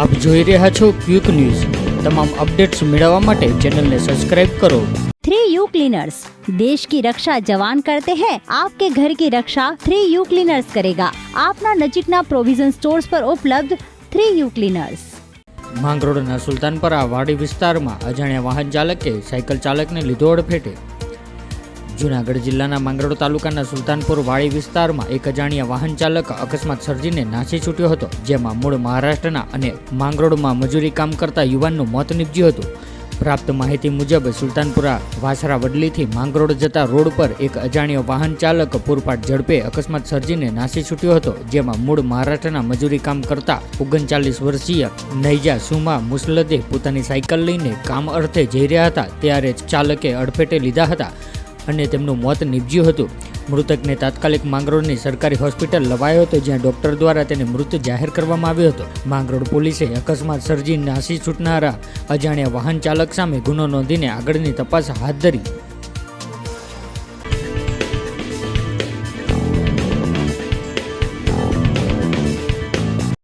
આપ જોઈ રહ્યા છો ક્વિક ન્યૂઝ. તમામ અપડેટ્સ મેળવવા માટે ચેનલને સબસ્ક્રાઇબ કરો. થ્રી यू क्लीनर्स देश की रक्षा जवान करते हैं आपके ઘર કી રક્ષા થ્રી यू ક્લીનર્સ કરેગા. આપના નજીકના પ્રોવિઝન સ્ટોર્સ પર ઉપલબ્ધ થ્રી યુ ક્લીનર્સ. માંગરોળના સુલતાનપરા વાડી વિસ્તારમાં અજાણ્યા વાહન ચાલકે સાયકલ ચાલકને લીધો અડફેટે જૂનાગઢ જિલ્લાના માંગરોળ તાલુકાના સુલતાનપુર વાડી વિસ્તારમાં એક અજાણ્યા વાહન ચાલક અકસ્માત સર્જીને નાસી છૂટ્યો હતો, જેમાં મૂળ મહારાષ્ટ્રના અને માંગરોળમાં મજૂરી કામ કરતા યુવાનનું મોત નીપજ્યું હતું. પ્રાપ્ત માહિતી મુજબ, સુલતાનપુરા વાસરા વડલીથી માંગરોળ જતા રોડ પર એક અજાણ્યો વાહન ચાલક પૂરપાટ ઝડપે અકસ્માત સર્જીને નાસી છૂટ્યો હતો, જેમાં મૂળ મહારાષ્ટ્રના મજૂરી કામ કરતા ઓગણચાલીસ વર્ષીય નૈજા સુમા મુસલદે પોતાની સાયકલ લઈને કામ અર્થે જઈ રહ્યા હતા, ત્યારે ચાલકે અડફેટે લીધા હતા. અને તેમનું મોત નીપજ્યું હતું. મૃતકને તાત્કાલિક માંગરોળની સરકારી હોસ્પિટલ લવાયો હતો, જ્યાં ડોક્ટર દ્વારા તેને મૃત જાહેર કરવામાં આવ્યો હતો. માંગરોળ પોલીસે અકસ્માત સર્જી નાસી છૂટનારા અજાણ્યા વાહન ચાલક સામે ગુનો નોંધીને આગળની તપાસ હાથ ધરી.